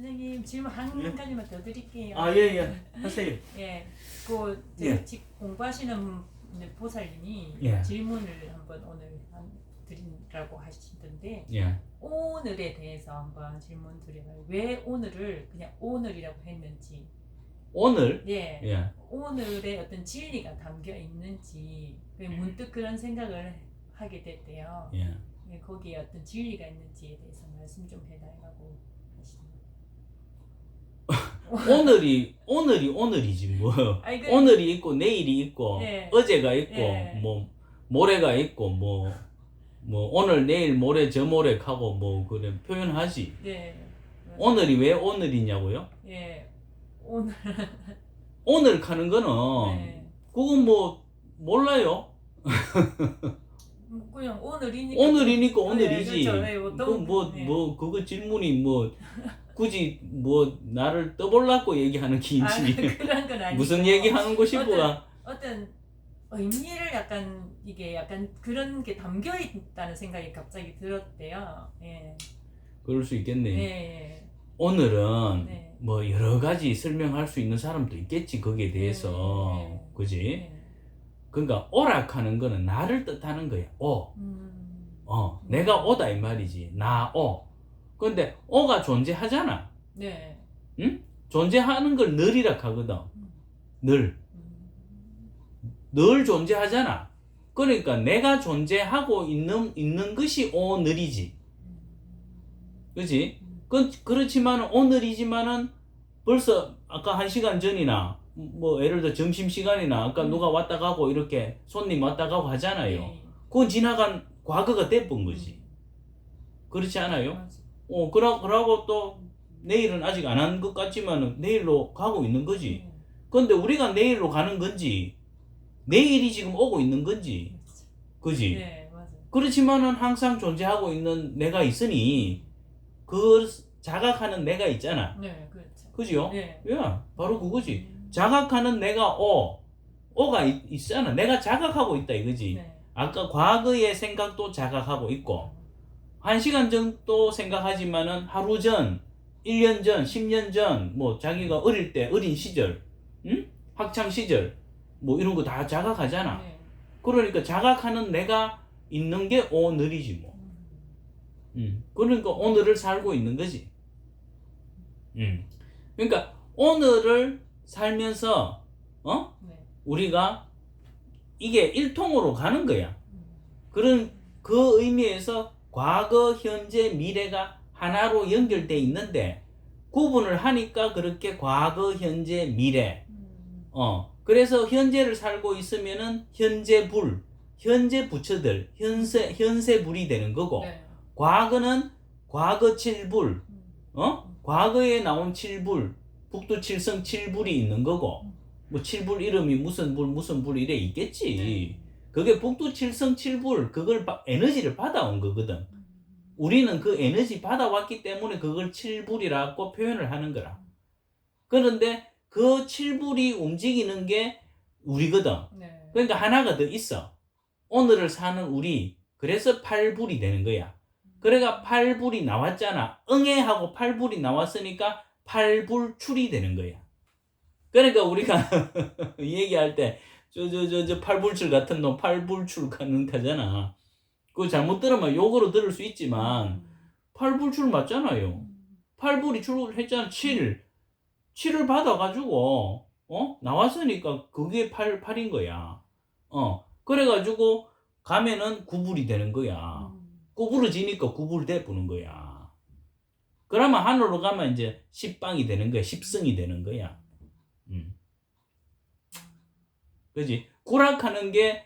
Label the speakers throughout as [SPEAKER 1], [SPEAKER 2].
[SPEAKER 1] 선생님 질문 한
[SPEAKER 2] 예?
[SPEAKER 1] 가지만 더 드릴게요.
[SPEAKER 2] 아, 예, 예. 하세요.
[SPEAKER 1] 예, 그
[SPEAKER 2] 예.
[SPEAKER 1] 지- 공부하시는 보살님이
[SPEAKER 2] 예.
[SPEAKER 1] 질문을 한번 오늘 한, 드리라고 하시던데
[SPEAKER 2] 예.
[SPEAKER 1] 오늘에 대해서 한번 질문 드려요. 왜 오늘을 그냥 오늘이라고 했는지,
[SPEAKER 2] 오늘,
[SPEAKER 1] 예,
[SPEAKER 2] 예.
[SPEAKER 1] 오늘의 어떤 진리가 담겨 있는지 왜 문득 그런 생각을 하게 됐대요.
[SPEAKER 2] 예.
[SPEAKER 1] 예, 거기에 어떤 진리가 있는지에 대해서 말씀 좀 해달라고 하시네요.
[SPEAKER 2] 오늘이, 오늘이 오늘이지, 뭐.
[SPEAKER 1] 아니, 그-
[SPEAKER 2] 오늘이 있고, 내일이 있고,
[SPEAKER 1] 예.
[SPEAKER 2] 어제가 있고,
[SPEAKER 1] 예.
[SPEAKER 2] 뭐, 모레가 있고, 뭐, 뭐, 오늘, 내일, 모레, 저 모레 하고, 뭐, 그래, 표현하지.
[SPEAKER 1] 네.
[SPEAKER 2] 오늘이 왜 오늘이냐고요?
[SPEAKER 1] 예. 오늘
[SPEAKER 2] 오늘 가는 거는,
[SPEAKER 1] 네.
[SPEAKER 2] 그건 뭐, 몰라요.
[SPEAKER 1] 음, 그냥 오늘이니까
[SPEAKER 2] 오늘이니까
[SPEAKER 1] 네,
[SPEAKER 2] 오늘이지.
[SPEAKER 1] 그렇죠. 네, 어떤-
[SPEAKER 2] 그 뭐,
[SPEAKER 1] 네.
[SPEAKER 2] 뭐, 그거 질문이 뭐, 굳이 뭐, 나를 떠볼라고 얘기하는
[SPEAKER 1] 아,
[SPEAKER 2] 긴지.
[SPEAKER 1] 그런 건 아니고
[SPEAKER 2] 무슨 얘기하는 것이고야.
[SPEAKER 1] 어떤 의미를 약간 이게 약간 그런 게 담겨 있다는 생각이 갑자기 들었대요. 예.
[SPEAKER 2] 그럴 수 있겠네.
[SPEAKER 1] 예.
[SPEAKER 2] 오늘은
[SPEAKER 1] 네.
[SPEAKER 2] 뭐 여러 가지 설명할 수 있는 사람도 있겠지 거기에 대해서
[SPEAKER 1] 네, 네.
[SPEAKER 2] 그지?
[SPEAKER 1] 예.
[SPEAKER 2] 그러니까 오락하는 거는 나를 뜻하는 거야. 오,
[SPEAKER 1] 음.
[SPEAKER 2] 어, 내가 오다 이 말이지. 나 오. 근데 오가 존재하잖아.
[SPEAKER 1] 네.
[SPEAKER 2] 존재하는 걸 늘이라 하거든. 늘,
[SPEAKER 1] 음.
[SPEAKER 2] 늘 존재하잖아. 그러니까 내가 존재하고 있는 있는 것이 오늘이지. 그지? 그, 그렇지만 오늘이지만은 벌써 아까 한 시간 전이나 뭐 예를 들어 점심 시간이나 아까
[SPEAKER 1] 음.
[SPEAKER 2] 누가 왔다 가고 이렇게 손님 왔다 가고 하잖아요.
[SPEAKER 1] 예.
[SPEAKER 2] 그건 지나간 과거가 돼본 거지. 그렇지 않아요?
[SPEAKER 1] 맞아.
[SPEAKER 2] 어, 그러, 그러고 또 내일은 아직 안 한 것 같지만은 내일로 가고 있는 거지.
[SPEAKER 1] 예.
[SPEAKER 2] 근데 우리가 내일로 가는 건지 내일이 지금 오고 있는 건지 그지?
[SPEAKER 1] 네.
[SPEAKER 2] 그렇지만은 항상 존재하고 있는 내가 있으니 그 자각하는 내가 있잖아.
[SPEAKER 1] 네, 그렇죠.
[SPEAKER 2] 그죠?
[SPEAKER 1] 네.
[SPEAKER 2] 야, 바로 그거지. 자각하는 내가 오. 오가 있, 있잖아. 내가 자각하고 있다 이거지.
[SPEAKER 1] 네.
[SPEAKER 2] 아까 과거의 생각도 자각하고 있고 한 시간 정도 생각하지만은 하루 전, 1년 전, 10년 전, 뭐 자기가 어릴 때 어린 시절, 응? 학창 시절 뭐 이런 거 다 자각하잖아.
[SPEAKER 1] 네.
[SPEAKER 2] 그러니까 자각하는 내가 있는 게 오늘이지 뭐. 음. 그러니까 오늘을 살고 있는 거지. 음. 그러니까 오늘을 살면서 어?
[SPEAKER 1] 네.
[SPEAKER 2] 우리가 이게 일통으로 가는 거야. 그런 그 의미에서 과거, 현재, 미래가 하나로 연결돼 있는데 구분을 하니까 그렇게 과거, 현재, 미래.
[SPEAKER 1] 음.
[SPEAKER 2] 어. 그래서 현재를 살고 있으면은 현재 불, 현재 부처들, 현세 현세 불이 되는 거고
[SPEAKER 1] 네.
[SPEAKER 2] 과거는 과거 칠불,
[SPEAKER 1] 음.
[SPEAKER 2] 어? 과거에 나온 칠불, 북두 칠성 칠불이 있는 거고, 뭐 칠불 이름이 무슨 불, 무슨 불 이래 있겠지.
[SPEAKER 1] 네.
[SPEAKER 2] 그게 북두 칠성 칠불, 그걸 바- 에너지를 받아온 거거든. 우리는 그 에너지 받아왔기 때문에 그걸 칠불이라고 표현을 하는 거라. 그런데 그 칠불이 움직이는 게 우리거든.
[SPEAKER 1] 네.
[SPEAKER 2] 그러니까 하나가 더 있어. 오늘을 사는 우리. 그래서 팔불이 되는 거야. 그래가 팔불이 나왔잖아. 응애하고 팔불이 나왔으니까 팔불출이 되는 거야. 그러니까 우리가 얘기할 때 저 저 저 저 팔불출 같은 놈 팔불출 가는 타잖아. 그거 잘못 들으면 욕으로 들을 수 있지만 팔불출 맞잖아요. 팔불이 출했잖아. 7. 7을 받아가지고, 어? 나왔으니까 그게 8, 8인 거야. 어. 그래가지고 가면은 9불이 되는 거야.
[SPEAKER 1] 음.
[SPEAKER 2] 구부러지니까 9불 돼 보는 거야. 그러면 하늘로 가면 이제 10방이 되는 거야. 10성이 되는 거야. 음. 그지? 구락하는 게,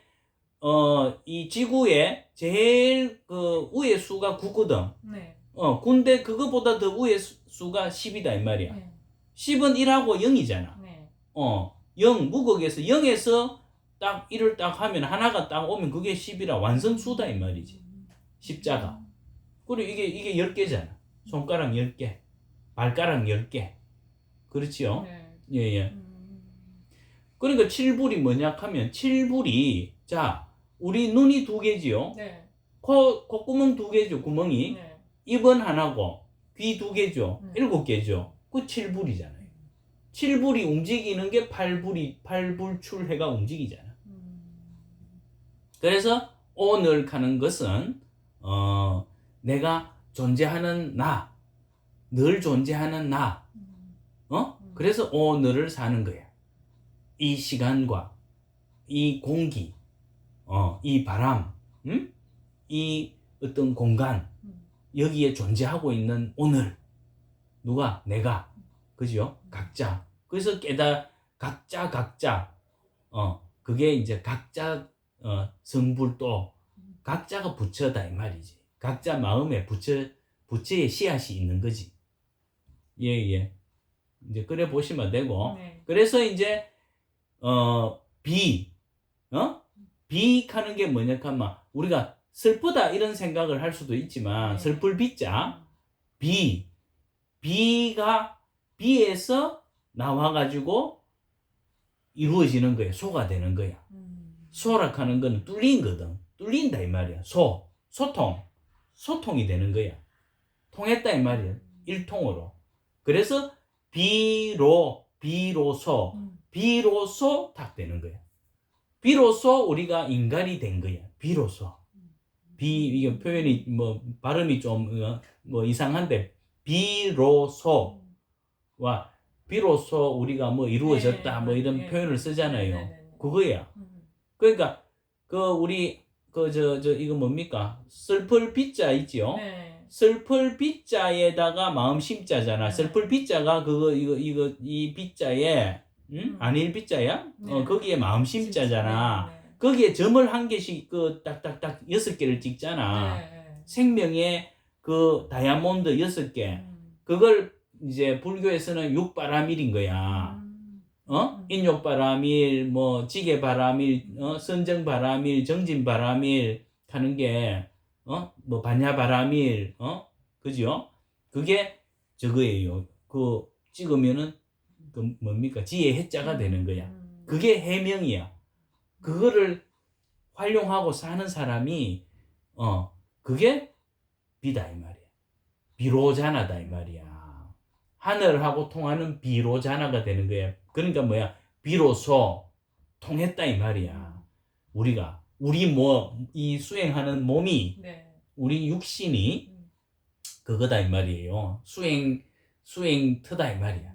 [SPEAKER 2] 어, 이 지구에 제일 그 위의 수가 9거든.
[SPEAKER 1] 네.
[SPEAKER 2] 어, 근데 그거보다 더 수- 수가 10이다, 이 말이야.
[SPEAKER 1] 네.
[SPEAKER 2] 10은 1하고 0이잖아.
[SPEAKER 1] 네.
[SPEAKER 2] 어, 0, 무극에서 0에서 딱 1을 딱 하면 하나가 딱 오면 그게 10이라 완성수다, 이 말이지. 십자가. 그리고 이게, 이게 10개잖아. 손가락 10개, 발가락 10개. 그렇지요?
[SPEAKER 1] 네.
[SPEAKER 2] 예, 예.
[SPEAKER 1] 음.
[SPEAKER 2] 그러니까 7불이 뭐냐 하면 7불이, 자, 우리 눈이 두 개지요?
[SPEAKER 1] 네.
[SPEAKER 2] 코, 콧구멍 두 개죠, 구멍이.
[SPEAKER 1] 네.
[SPEAKER 2] 입은 하나고, B 두 개죠.
[SPEAKER 1] 음.
[SPEAKER 2] 일곱 개죠. 그 7불이잖아요. 7불이 움직이는 게 8불이 8불 출해가 움직이잖아.
[SPEAKER 1] 음.
[SPEAKER 2] 그래서 오늘 하는 것은 어 내가 존재하는 나, 늘 존재하는 나,
[SPEAKER 1] 음.
[SPEAKER 2] 어? 그래서 오늘을 사는 거야. 이 시간과 이 공기, 어, 이 바람, 음? 이 어떤 공간
[SPEAKER 1] 음.
[SPEAKER 2] 여기에 존재하고 있는 오늘 누가 내가 그죠? 각자 그래서 깨달 각자 각자 어 그게 이제 각자 어 성불도 각자가 부처다 이 말이지 각자 마음에 부처 부처의 씨앗이 있는 거지. 예 예. 이제 그래 보시면 되고.
[SPEAKER 1] 네.
[SPEAKER 2] 그래서 이제 어 비, 어? 비하는 게 뭐냐 하면 우리가 슬프다 이런 생각을 할 수도 있지만
[SPEAKER 1] 네.
[SPEAKER 2] 슬플 비자. 비, 비가 비에서 나와가지고 이루어지는 거야. 소가 되는 거야.
[SPEAKER 1] 음.
[SPEAKER 2] 소락하는 거는 뚫린 거든. 뚫린다 이 말이야. 소 소통 소통이 되는 거야 통했다 이 말이야 일통으로 그래서 비로 비로소
[SPEAKER 1] 음.
[SPEAKER 2] 비로소 딱 되는 거야. 비로소 우리가 인간이 된 거야. 비로소. 비 이게 표현이 뭐 발음이 좀 뭐 이상한데 비로소와 비로소 우리가 뭐 이루어졌다
[SPEAKER 1] 네,
[SPEAKER 2] 뭐 이런
[SPEAKER 1] 네.
[SPEAKER 2] 표현을 쓰잖아요.
[SPEAKER 1] 네.
[SPEAKER 2] 그거야.
[SPEAKER 1] 음.
[SPEAKER 2] 그러니까 그 우리 그 저 저 이거 뭡니까? 슬플 비자 있지요.
[SPEAKER 1] 네.
[SPEAKER 2] 슬플 비자에다가 마음 심자잖아.
[SPEAKER 1] 네.
[SPEAKER 2] 슬플 비자가 그거 이거 이거 이 비자에 음?
[SPEAKER 1] 음.
[SPEAKER 2] 안일 비자야?
[SPEAKER 1] 네.
[SPEAKER 2] 어 거기에 마음 심자잖아.
[SPEAKER 1] 네, 네.
[SPEAKER 2] 거기에 점을 한 개씩 그 딱딱딱 여섯 개를 찍잖아.
[SPEAKER 1] 네, 네.
[SPEAKER 2] 생명의 그 다이아몬드 여섯 개.
[SPEAKER 1] 음.
[SPEAKER 2] 그걸 이제 불교에서는 육바라밀인 거야.
[SPEAKER 1] 음.
[SPEAKER 2] 어?
[SPEAKER 1] 음.
[SPEAKER 2] 인욕바라밀, 뭐 지게바라밀, 어? 선정바라밀, 정진바라밀 하는 게 어? 뭐 반야바라밀, 어? 그죠? 그게 저거예요. 그 찍으면은 그 뭡니까? 지혜 해자가 되는 거야.
[SPEAKER 1] 음.
[SPEAKER 2] 그게 해명이야. 그거를 활용하고 사는 사람이 어 그게 비다 이 말이야. 비로자나다 이 말이야. 하늘하고 통하는 비로자나가 되는 거야. 그러니까 뭐야? 비로소 통했다 이 말이야. 우리가 우리 뭐 이 수행하는 몸이
[SPEAKER 1] 네.
[SPEAKER 2] 우리 육신이
[SPEAKER 1] 음.
[SPEAKER 2] 그거다 이 말이에요. 수행 수행 터다 이 말이야.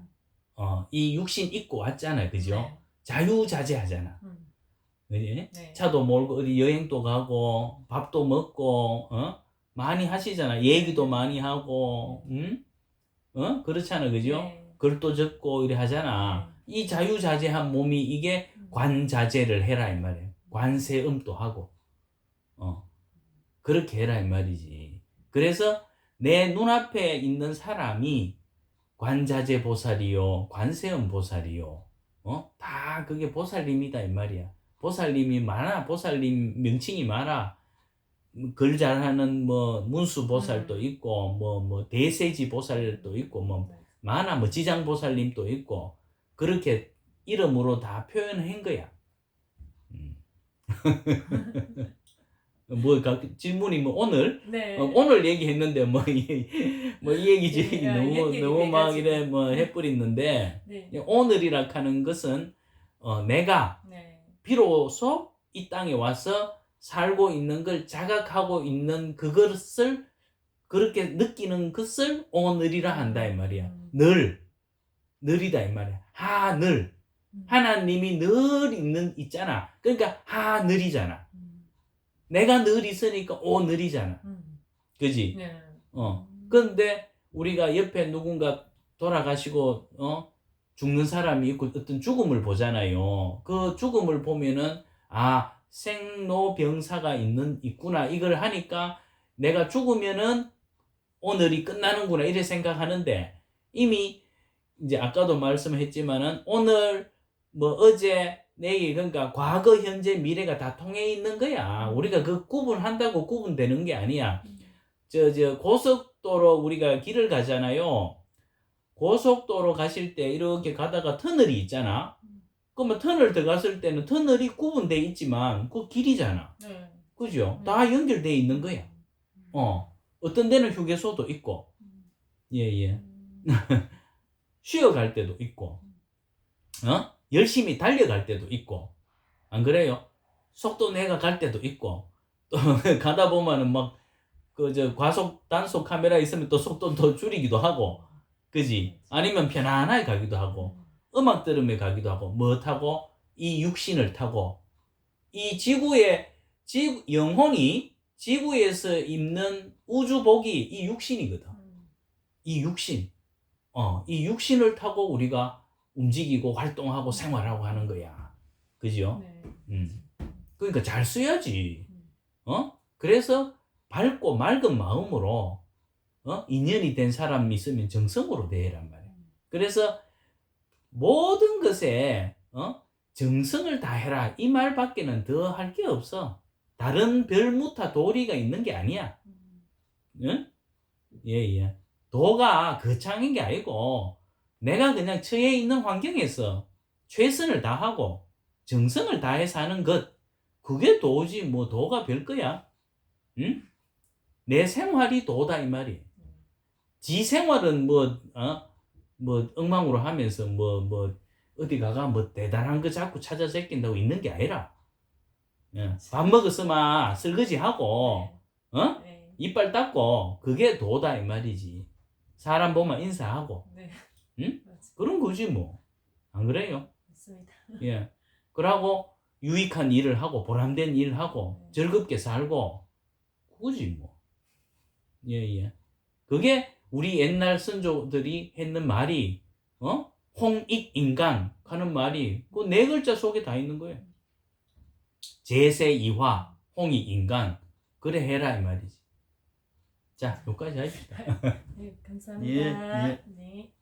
[SPEAKER 2] 어, 이 육신 입고 왔잖아, 그죠?
[SPEAKER 1] 네.
[SPEAKER 2] 자유자재하잖아.
[SPEAKER 1] 음.
[SPEAKER 2] 그지?
[SPEAKER 1] 네.
[SPEAKER 2] 차도 몰고 어디 여행도 가고 밥도 먹고 어? 많이 하시잖아. 얘기도 많이 하고 응? 어? 그렇잖아. 그죠?
[SPEAKER 1] 네.
[SPEAKER 2] 글도 적고 이래 하잖아. 이 자유자재한 몸이 이게 관자재를 해라 이 말이에요. 관세음도 하고 어. 그렇게 해라 이 말이지. 그래서 내 눈앞에 있는 사람이 관자재 보살이요, 관세음 보살이요, 어? 다 그게 보살님이다 이 말이야. 보살님이 많아, 보살님 명칭이 많아. 글 잘하는 뭐 문수 보살도
[SPEAKER 1] 음.
[SPEAKER 2] 있고, 뭐뭐 대세지 보살도 있고, 뭐
[SPEAKER 1] 네.
[SPEAKER 2] 많아, 뭐 지장 보살님도 있고 그렇게 이름으로 다 표현한 거야. 음. 뭐 가- 질문이 뭐 오늘
[SPEAKER 1] 네.
[SPEAKER 2] 어, 오늘 얘기했는데 뭐이 얘기지
[SPEAKER 1] 네,
[SPEAKER 2] 너무
[SPEAKER 1] 얘기
[SPEAKER 2] 너무 막. 이래 뭐 해버렸는데
[SPEAKER 1] 네.
[SPEAKER 2] 오늘이라 하는 것은 어, 내가
[SPEAKER 1] 네.
[SPEAKER 2] 비로소 이 땅에 와서 살고 있는 걸 자각하고 있는 그것을 그렇게 느끼는 것을 오늘이라 한다 이 말이야.
[SPEAKER 1] 음.
[SPEAKER 2] 늘 늘이다 이 말이야. 하늘
[SPEAKER 1] 음.
[SPEAKER 2] 하나님이 늘 있는 있잖아. 그러니까 하늘이잖아.
[SPEAKER 1] 음.
[SPEAKER 2] 내가 늘 있으니까 오늘이잖아.
[SPEAKER 1] 음.
[SPEAKER 2] 그지?
[SPEAKER 1] 네.
[SPEAKER 2] 어.
[SPEAKER 1] 음.
[SPEAKER 2] 근데 우리가 옆에 누군가 돌아가시고 어 죽는 사람이 있고 어떤 죽음을 보잖아요. 그 죽음을 보면은 아 생로병사가 있는 있구나 이걸 하니까 내가 죽으면은 오늘이 끝나는구나 이래 생각하는데 이미 이제 아까도 말씀했지만은 오늘 뭐 어제 내일 그러니까 과거 현재 미래가 다 통해 있는 거야. 우리가 그 구분한다고 구분되는 게 아니야.
[SPEAKER 1] 음.
[SPEAKER 2] 저, 저, 고속도로 우리가 길을 가잖아요. 고속도로 가실 때 이렇게 가다가 터널이 있잖아. 그러면 터널 들어갔을 때는 터널이 구분돼 있지만 그 길이잖아.
[SPEAKER 1] 네.
[SPEAKER 2] 그죠?
[SPEAKER 1] 음.
[SPEAKER 2] 다 연결돼 있는 거야. 어. 어떤 데는 휴게소도 있고,
[SPEAKER 1] 음.
[SPEAKER 2] 예, 예.
[SPEAKER 1] 음.
[SPEAKER 2] 쉬어갈 때도 있고, 어? 열심히 달려갈 때도 있고, 안 그래요? 속도 내가 갈 때도 있고, 또 가다 보면은 막, 그, 저, 과속, 단속 카메라 있으면 또 속도 더 줄이기도 하고, 그지? 아니면 편안하게 가기도 하고, 음악 들으며 가기도 하고, 뭐 타고, 이 육신을 타고, 이 지구의, 지, 영혼이 지구에서 입는 우주복이 이 육신이거든.
[SPEAKER 1] 음.
[SPEAKER 2] 이 육신, 어, 이 육신을 타고 우리가 움직이고 활동하고 생활하고 하는 거야. 그죠?
[SPEAKER 1] 네.
[SPEAKER 2] 음. 그러니까 잘 써야지. 어? 그래서 밝고 맑은 마음으로, 어? 인연이 된 사람이 있으면 정성으로 대해란 말이야. 그래서 모든 것에, 어? 정성을 다해라. 이 말밖에는 더 할 게 없어. 다른 별무타 도리가 있는 게 아니야.
[SPEAKER 1] 음.
[SPEAKER 2] 응? 예, 예. 도가 거창인 게 아니고, 내가 그냥 처해 있는 환경에서 최선을 다하고, 정성을 다해 사는 것, 그게 도지, 뭐, 도가 별 거야. 응? 내 생활이 도다, 이 말이. 지 생활은 뭐, 어? 뭐, 엉망으로 하면서, 뭐, 뭐, 어디 가가 뭐 대단한 거 자꾸 찾아 제낀다고 있는 게 아니라, 예. 밥 먹었으면 설거지 하고, 어?
[SPEAKER 1] 네.
[SPEAKER 2] 이빨 닦고 그게 도다 이 말이지. 사람 보면 인사하고
[SPEAKER 1] 네.
[SPEAKER 2] 응?
[SPEAKER 1] 맞습니다.
[SPEAKER 2] 그런 거지 뭐. 안 그래요?
[SPEAKER 1] 맞습니다.
[SPEAKER 2] 예. 그러고 유익한 일을 하고 보람된 일을 하고
[SPEAKER 1] 네.
[SPEAKER 2] 즐겁게 살고 그거지 뭐. 예, 예. 그게 우리 옛날 선조들이 했는 말이 어? 홍익인간 하는 말이 그 네 글자 속에 다 있는 거예요. 제세이화 홍익인간 그래 해라 이 말이지. 자, 여기까지 합시다.
[SPEAKER 1] 네, 감사합니다.
[SPEAKER 2] 예, 예.
[SPEAKER 1] 네.